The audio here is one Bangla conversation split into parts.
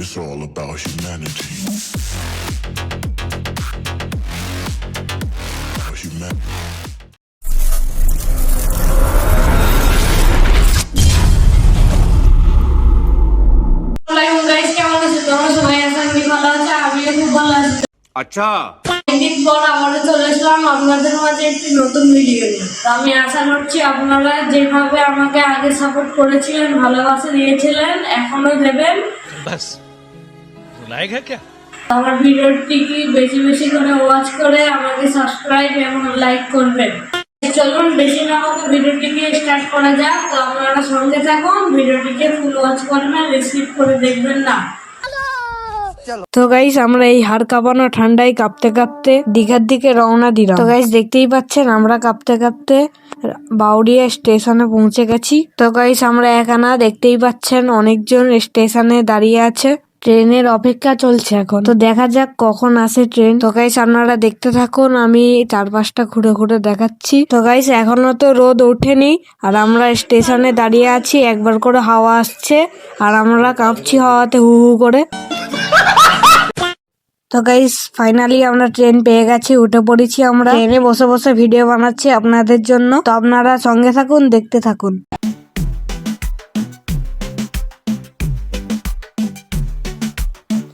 It's all about humanity. আচ্ছা একদিন পর চলে এসলাম আপনাদের মাঝে একটি নতুন ভিডিও আমি আশা করছি আপনারা যেভাবে আমাকে আগে সাপোর্ট করেছিলেন ভালোবাসা দিয়েছিলেন এখনও দেবেন ব্যাস बस रुलाएगा क्या তো আমার ভিডিওটি কি বেশি বেশি করে ওয়াচ করে আমাকে সাবস্ক্রাইব এবং লাইক করবেন চলুন বেশি না হতে ভিডিওটিকে স্টার্ট করা যাক তো আপনারা সঙ্গে থাকুন ভিডিওটিকে ফুল ওয়াচ করবেন রিসিভ করে দেখবেন না তো গাইস আমরা এই হাড় কাঁপানো ঠান্ডায় কাঁপতে কাঁপতে দীঘার দিকে রওনা দিলাম তো গাইস দেখতেই পাচ্ছেন আমরা কাঁপতে কাঁপতে বাউরিয়া স্টেশনে পৌঁছে গেছি তো গাইস আমরা একানা দেখতেই পাচ্ছেন অনেকজন স্টেশনে দাঁড়িয়ে আছে ট্রেনের অপেক্ষা চলছে এখন। তো দেখা যাক কখন আসে ট্রেন। তো গাইস আপনারা দেখতে থাকুন, আমি চারপাশটা ঘুরে ঘুরে দেখাচ্ছি। তো গাইস এখনও তো রোদ ওঠেনি, আর আমরা স্টেশনে দাঁড়িয়ে আছি, একবার করে হাওয়া আসছে, আর আমরা কাঁপছি হাওয়াতে হু হু করে। তো গাইস ফাইনালি আমরা ট্রেন পেয়ে গেছি, উঠে পড়েছি আমরা। ট্রেনে বসে বসে ভিডিও বানাচ্ছি আপনাদের জন্য। তো আপনারা সঙ্গে থাকুন, দেখতে থাকুন।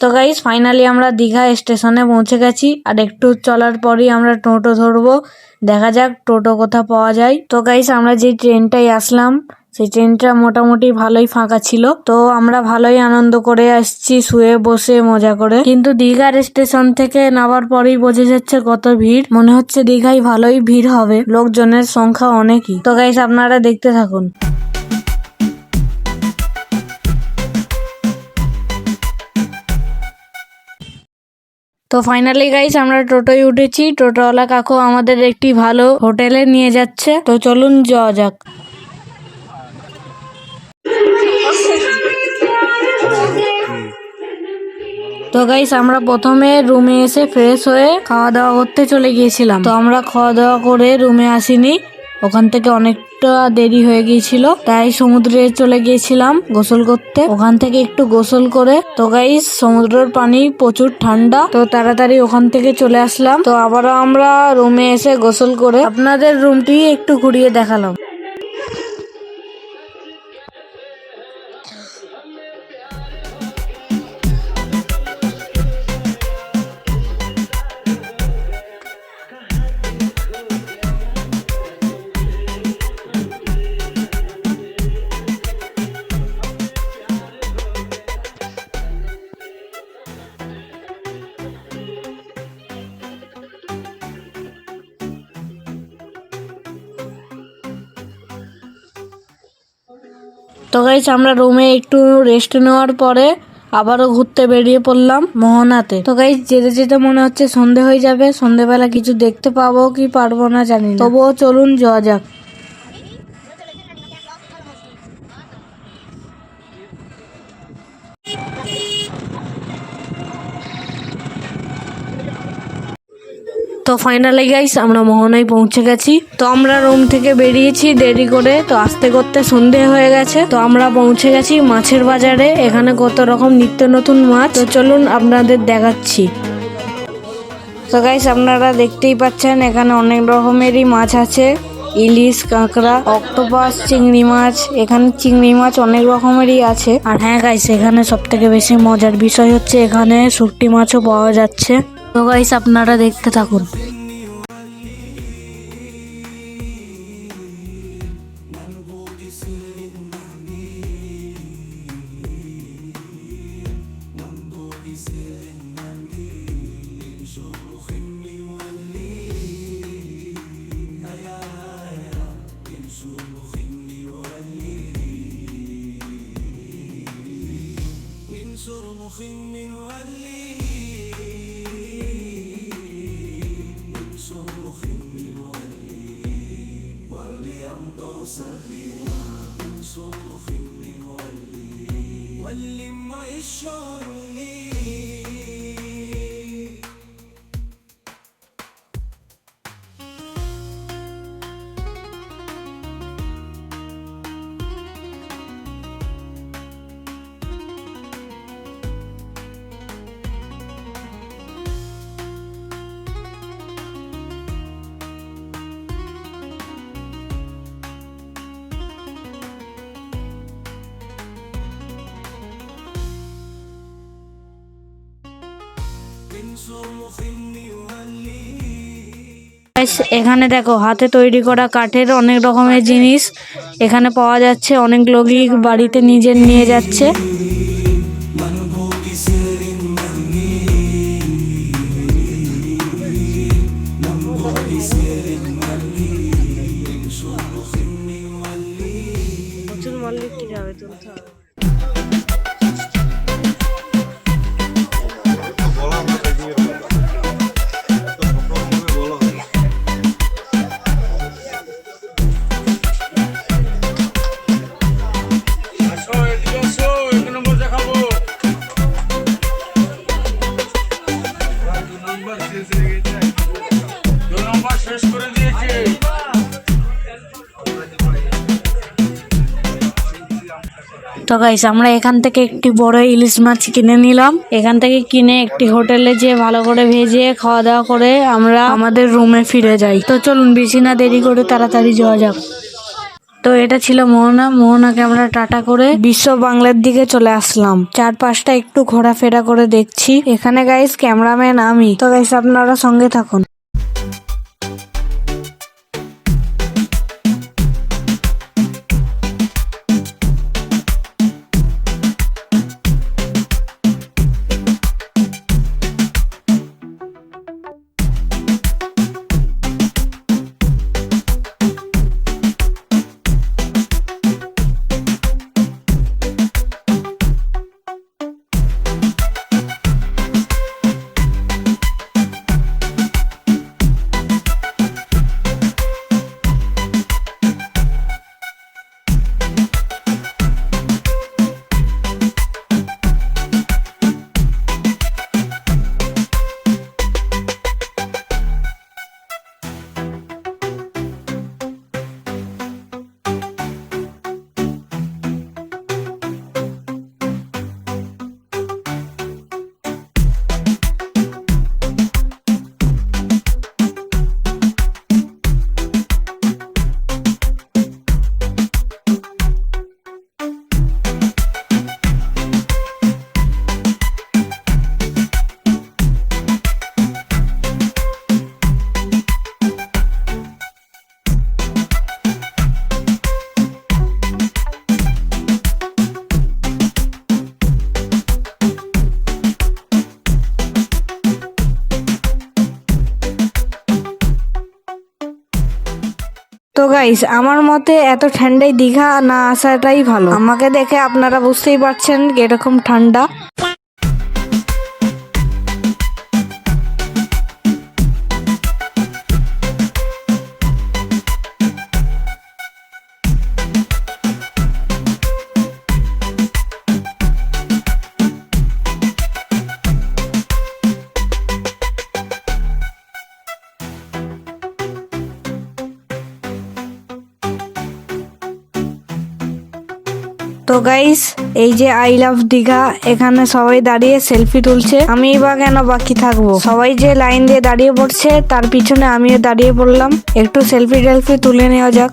তো গাইস ফাইনালি আমরা দীঘা স্টেশনে পৌঁছে গেছি। আর একটু চলার পরই আমরা টোটো ধরবো। দেখা যাক টোটো কোথা পাওয়া যায়। তো গাইস আমরা যে ট্রেনটাই আসলাম, সেই ট্রেনটা মোটামুটি ভালোই ফাঁকা ছিল। তো আমরা ভালোই আনন্দ করে আসছি, শুয়ে বসে মজা করে। কিন্তু দীঘার স্টেশন থেকে নামার পরেই বোঝা যাচ্ছে কত ভিড়। মনে হচ্ছে দীঘায় ভালোই ভিড় হবে। লোকজনের সংখ্যা অনেকই। তো গাইস আপনারা দেখতে থাকুন। তো ফাইনালি গাইস আমরা টোটোয় উঠেছি। টোটোওয়ালা কাকু আমাদের একটি ভালো হোটেলে নিয়ে যাচ্ছে। তো চলুন যাওয়া যাক। তো গাইস আমরা প্রথমে রুমে এসে ফ্রেশ হয়ে খাওয়া দাওয়া করতে চলে গিয়েছিলাম। তো আমরা খাওয়া দাওয়া করে রুমে আসিনি। ওখান থেকে অনেকটা দেরি হয়ে গিয়েছিল, তাই সমুদ্রে চলে গিয়েছিলাম গোসল করতে। ওখান থেকে একটু গোসল করে, তো গাইস সমুদ্রের পানি প্রচুর ঠান্ডা, তো তাড়াতাড়ি ওখান থেকে চলে আসলাম। তো আবারও আমরা রুমে এসে গোসল করে আপনাদের রুমটি একটু ঘুরিয়ে দেখালাম। তো গাইস, আমরা রুমে একটু রেস্ট নেওয়ার পরে আবারও ঘুরতে বেরিয়ে পড়লাম মোহনাতে। তো গাইস, যেতে যেতে মনে হচ্ছে সন্ধে হয়ে যাবে। সন্ধেবেলা কিছু দেখতে পাবো কি পারব না জানি তবুও চলুন, যাওয়া যাক। তো ফাইনালি গাইস আমরা মোহনায় পৌঁছে গেছি। তো আমরা রুম থেকে বেরিয়েছি, দেরি করে। তো আস্তে করতে সন্ধে হয়ে গেছে। তো আমরা পৌঁছে গেছি মাছের বাজারে। এখানে কত রকম নিত্য নতুন মাছ। তো চলুন আপনাদের দেখাচ্ছি। তো গাইস আপনারা দেখতেই পাচ্ছেন, এখানে অনেক রকমেরই মাছ আছে। ইলিশ, কাঁকড়া, অক্টোপাস, চিংড়ি মাছ। এখানে চিংড়ি মাছ অনেক রকমেরই আছে। আর হ্যাঁ গাইস এখানে সব থেকে বেশি মজার বিষয় হচ্ছে এখানে শুটকি মাছও পাওয়া যাচ্ছে। তো গাইস আপনারা দেখতে থাকুন مخي এখানে দেখো, হাতে তৈরি করা কাঠের অনেক রকমের জিনিস। এখানে পাওয়া যাচ্ছে অনেক লোকই বাড়িতে নিজের নিয়ে যাচ্ছে। গাইস আমরা এখান থেকে একটি বড় ইলিশ মাছ কিনে নিলাম। এখান থেকে কিনে একটি হোটেলে যেয়ে ভালো করে ভেজে খাওয়া দাওয়া করে আমরা আমাদের রুমে ফিরে যাই। তো চলুন, বেশি না দেরি করে তাড়াতাড়ি যাওয়া যাক। তো এটা ছিল মোহনা। মোহনাকে আমরা টাটা করে বিশ্ব বাংলার দিকে চলে আসলাম। চারপাশটা একটু ঘোরাফেরা করে দেখছি। এখানে গাইস ক্যামেরাম্যান আমি। তো গাইস আপনারা সঙ্গে থাকুন। গাইস আমার মতে এত ঠান্ডায় দীঘা না আসাটাই ভালো। আমাকে দেখে আপনারা বুঝতেই পারছেন এরকম ঠান্ডা। গাইস এই যে আই লাভ দীঘা এখানে সবাই দাঁড়িয়ে সেলফি তুলছে। আমি বা কেন বাকি থাকব? সবাই যে লাইন দিয়ে দাঁড়িয়ে পড়ছে, তার পিছনে আমিও দাঁড়িয়ে পড়লাম। একটু সেলফি টেলফি তুলে নেওয়া যাক।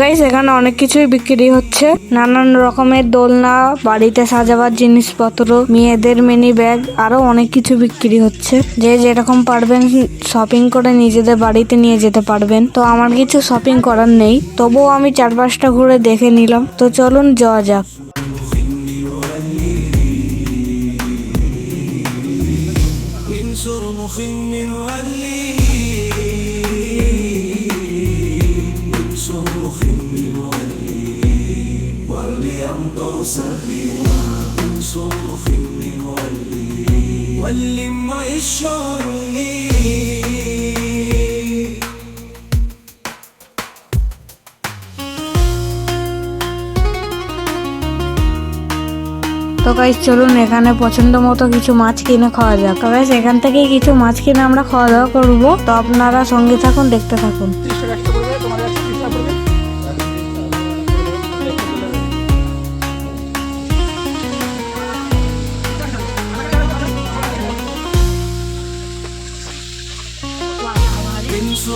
গাইস এখানে অনেক কিছুই বিক্রি হচ্ছে। নানান রকমের দোলনা, বাড়িতে সাজাবার জিনিসপত্র, মেয়েদের মিনি ব্যাগ আরও অনেক কিছু বিক্রি হচ্ছে। যে যেরকম পারবেন শপিং করে নিজেদের বাড়িতে নিয়ে যেতে পারবেন। তো আমার কিছু শপিং করার নেই। তবুও আমি চার পাঁচটা ঘুরে দেখে নিলাম। তো চলুন যাওয়া যাক। তো গাইস চলুন, এখানে পছন্দ মতো কিছু মাছ কিনে খাওয়া যাক। তো গাইস এখান থেকেই কিছু মাছ কিনে আমরা খাওয়া দাওয়া করব। তো আপনারা সঙ্গে থাকুন, দেখতে থাকুন।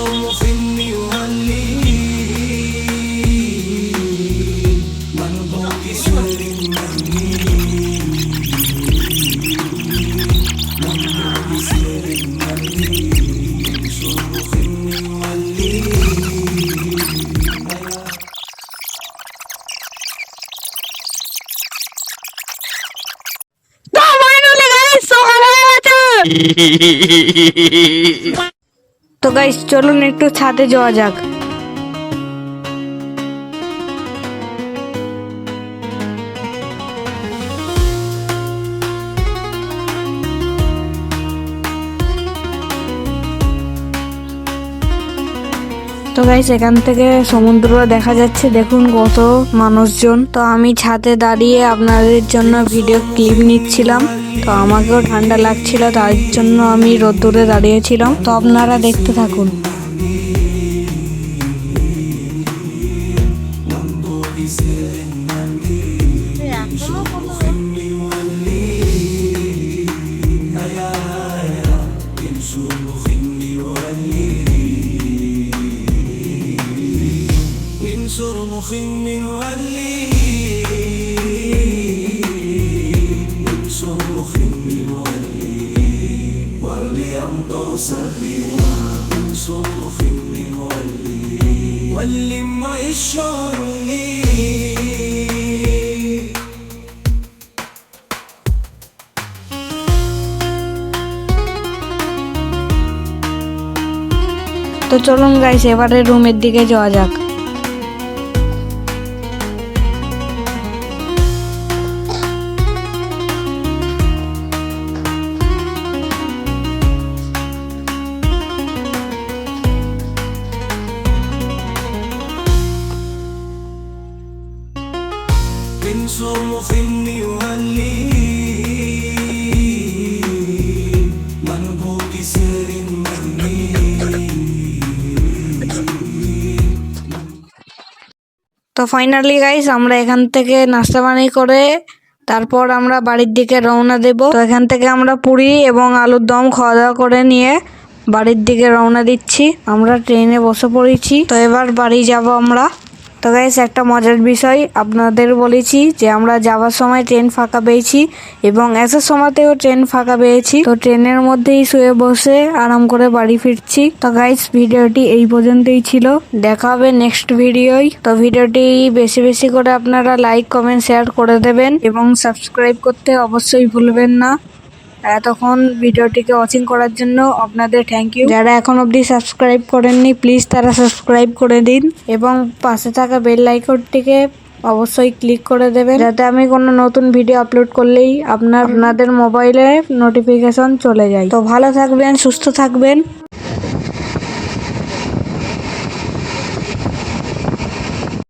اليوم فني وهني من ضوء سر مني من ضوء سر مني شوق مني ¡No, bueno, le gané eso! ¡Aguanta! তো গাইস চলুন একটু ছাদে যাওয়া যাক। গাইস এখান থেকে সমুদ্র দেখা যাচ্ছে। দেখুন কত মানুষজন। তো আমি ছাদে দাঁড়িয়ে আপনাদের জন্য ভিডিও ক্লিপ নিচ্ছিলাম। তো আমাকেও ঠান্ডা লাগছিল, তার জন্য আমি রোদ্দুরে দাঁড়িয়েছিলাম। তো আপনারা দেখতে থাকুন। তো চলুন গাইস এবারে রুমের দিকে যাওয়া যাক। ফাইনালি গাইস আমরা এখান থেকে নাস্তা পানি করে তারপর আমরা বাড়ির দিকে রওনা দেব। তো এখান থেকে আমরা পুরি এবং আলুর দম খাওয়া দাওয়া করে নিয়ে বাড়ির দিকে রওনা দিচ্ছি। আমরা ট্রেনে বসে পড়েছি। তো এবার বাড়ি যাব আমরা। তো গাইস একটা মজার বিষয় আপনাদের বলেছি যে আমরা যাওয়ার সময় ট্রেন ফাঁকা পেয়েছি এবং আসার সময়তেও ট্রেন ফাঁকা পেয়েছি। তো ট্রেনের মধ্যেই শুয়ে বসে আরাম করে বাড়ি ফিরছি। তো গাইস ভিডিওটি এই পর্যন্তই ছিল। দেখা হবে নেক্সট ভিডিওই তো ভিডিওটি বেশি বেশি করে আপনারা লাইক কমেন্ট শেয়ার করে দেবেন এবং সাবস্ক্রাইব করতে অবশ্যই ভুলবেন না। এতক্ষণ ভিডিওটিকে ওয়াচিং করার জন্য আপনাদের থ্যাংক ইউ যারা এখন অবধি সাবস্ক্রাইব করেননি প্লিজ তারা সাবস্ক্রাইব করে দিন এবং পাশে থাকা বেল আইকনটিকে অবশ্যই ক্লিক করে দেবেন। যাতে আমি কোনো নতুন ভিডিও আপলোড করলেই আপনার, আপনাদের মোবাইলে নোটিফিকেশন চলে যায়। তো ভালো থাকবেন, সুস্থ থাকবেন।